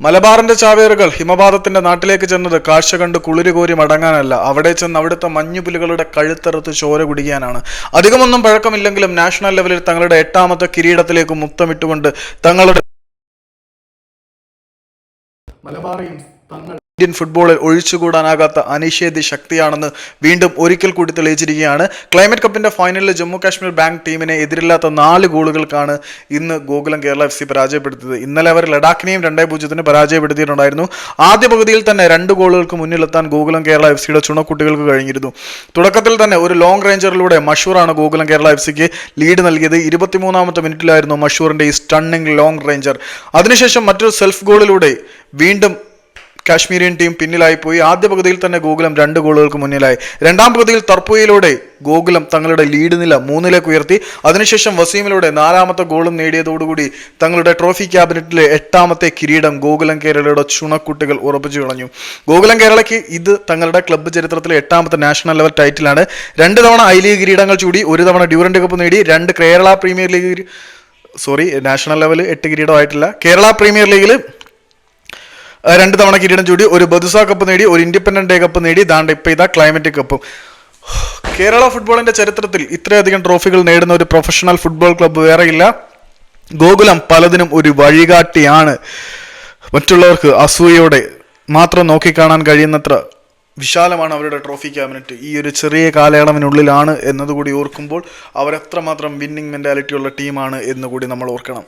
മലബാറിന്റെ ചാവേറുകൾ ഹിമപാതത്തിന്റെ നാട്ടിലേക്ക് ചെന്നത് കാഴ്ച കണ്ട് കുളിര് കോരി മടങ്ങാനല്ല. അവിടെ ചെന്ന് അവിടുത്തെ മഞ്ഞുപുലികളുടെ കഴുത്തറുത്ത് ചോര കുടിക്കാനാണ്. അധികമൊന്നും പഴക്കമില്ലെങ്കിലും നാഷണൽ ലെവലിൽ തങ്ങളുടെ എട്ടാമത്തെ കിരീടത്തിലേക്ക് മുത്തമിട്ടുകൊണ്ട് തങ്ങളുടെ മലബാറിയും തങ്ങൾ ഇന്ത്യൻ ഫുട്ബോളിൽ ഒഴിച്ചുകൂടാനാകാത്ത അനിഷേധ്യ ശക്തിയാണെന്ന് വീണ്ടും ഒരിക്കൽ കൂടി തെളിയിച്ചിരിക്കുകയാണ്. ക്ലൈമറ്റ് കപ്പിന്റെ ഫൈനലിൽ ജമ്മു കാശ്മീർ ബാങ്ക് ടീമിനെ എതിരില്ലാത്ത നാല് ഗോളുകൾക്കാണ് ഇന്ന് ഗോകുലം കേരള എഫ് സി പരാജയപ്പെടുത്തിയത്. ഇന്നലെ അവർ ലഡാക്കിനെയും രണ്ടേ പൂജ്യത്തിന് പരാജയപ്പെടുത്തിയിട്ടുണ്ടായിരുന്നു. ആദ്യ പകുതിയിൽ തന്നെ രണ്ട് ഗോളുകൾക്ക് മുന്നിലെത്താൻ ഗോകുലം കേരള എഫ് സിയുടെ ചുണക്കുട്ടികൾക്ക് കഴിഞ്ഞിരുന്നു. തുടക്കത്തിൽ തന്നെ ഒരു ലോങ് റേഞ്ചറിലൂടെ മഷൂറാണ് ഗോകുലം കേരള എഫ് സിക്ക് ലീഡ് നൽകിയത്. ഇരുപത്തിമൂന്നാമത്തെ മിനിറ്റിലായിരുന്നു മഷൂറിന്റെ ഈ സ്റ്റണ്ണിംഗ് ലോങ് റേഞ്ചർ അതിനുശേഷം മറ്റൊരു സെൽഫ് ഗോളിലൂടെ വീണ്ടും കാശ്മീരിയൻ ടീം പിന്നിലായി പോയി ആദ്യ പകുതിയിൽ തന്നെ ഗോകുലം രണ്ട് ഗോളുകൾക്ക് മുന്നിലായി. രണ്ടാം പകുതിയിൽ തർപ്പുയിലൂടെ ഗോകുലം തങ്ങളുടെ ലീഡ് നില മൂന്നിലേക്ക് ഉയർത്തി. അതിനുശേഷം വസീമിലൂടെ നാലാമത്തെ ഗോളും നേടിയതോടുകൂടി തങ്ങളുടെ ട്രോഫി ക്യാബിനറ്റിലെ എട്ടാമത്തെ കിരീടം ഗോകുലം കേരളയുടെ ചുണക്കുട്ടികൾ ഉറപ്പിച്ചു കളഞ്ഞു. ഗോകുലം കേരളയ്ക്ക് ഇത് തങ്ങളുടെ ക്ലബ്ബ് ചരിത്രത്തിലെ എട്ടാമത്തെ നാഷണൽ ലെവൽ ടൈറ്റിലാണ്. രണ്ട് തവണ ഐ ലീഗ് കിരീടങ്ങൾ ചൂടി ഒരു തവണ ഡ്യൂറൻഡ് കപ്പ് നേടി രണ്ട് Kerala premier league sorry national level എട്ട് കിരീടമായിട്ടില്ല. കേരള പ്രീമിയർ ലീഗിൽ രണ്ട് തവണ കിരീടം ചൂടി ഒരു ബദുസ കപ്പ് നേടി ഒരു ഇൻഡിപെൻഡന്റ് ഡേ കപ്പ് നേടി. ദാണ്ട് ഇപ്പം ഇതാ ക്ലൈമറ്റിക് കപ്പും കേരള ഫുട്ബോളിന്റെ ചരിത്രത്തിൽ ഇത്രയധികം ട്രോഫികൾ നേടുന്ന ഒരു പ്രൊഫഷണൽ ഫുട്ബോൾ ക്ലബ്ബ് വേറെയില്ല ഗോകുലം പലതിനും ഒരു വഴികാട്ടിയാണ്. മറ്റുള്ളവർക്ക് അസൂയയോടെ മാത്രം നോക്കിക്കാണാൻ കഴിയുന്നത്ര വിശാലമാണ് അവരുടെ ട്രോഫി ക്യാബിനറ്റ് ഈ ഒരു ചെറിയ കാലയളവിനുള്ളിലാണ് എന്നതുകൂടി ഓർക്കുമ്പോൾ അവരെത്രമാത്രം വിന്നിങ് മെന്റാലിറ്റി ഉള്ള ടീമാണ് എന്നുകൂടി നമ്മൾ ഓർക്കണം.